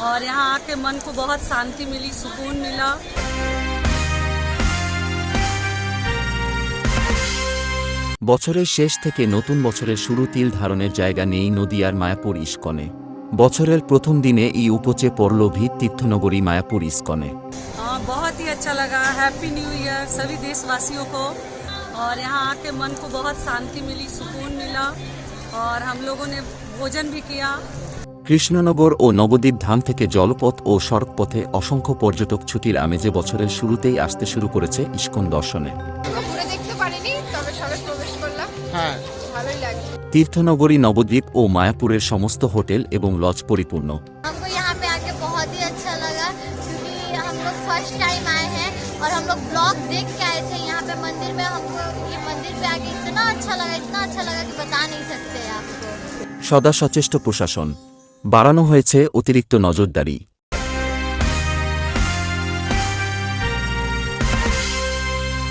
और यहाँ आके मन को बहुत शांति मिली सुकून मिला বছরের শেষ থেকে নতুন বছরের শুরু তিল ধারণের জায়গা নেই নদিয়ার মায়াপুর ইস্কনে বছরের প্রথম দিনে এই উপচে পড়ল ভিত তীর্থনগরী মায়াপুর ইস্কনে हाँ बहुत ही अच्छा लगा हैप्पी न्यू ईयर सभी देशवासियों को और यहाँ आके मन को बहुत शांति मिली सुकून मिला और हम लोगों ने भोजन भी किया কৃষ্ণনগর ও নবদ্বীপ ধাম থেকে জলপথ ও সড়কপথে অসংখ্য পর্যটক ছুটির আমেজে বছরের শুরুতেই আসতে শুরু করেছে ইস্কন দর্শনে আমরা ঘুরে দেখতে পারিনি তবে সবে প্রবেশ করলাম হ্যাঁ ভালোই লাগছে তীর্থনগরী নবদ্বীপ ও মায়াপুরের সমস্ত হোটেল এবং লজ পরিপূর্ণ हमको यहाँ पे आके बहुत ही अच्छा लगा क्योंकि हम लोग फर्स्ट टाइम आए हैं और हम लोग ब्लॉग देख के आए थे यहाँ पे मंदिर में हमको ये मंदिर पे आके इतना अच्छा लगा इतना अच्छा लगा कि बता नहीं सकते आपको সদা সচেষ্ট প্রশাসন বাড়ানো হয়েছে অতিরিক্ত নজরদারি।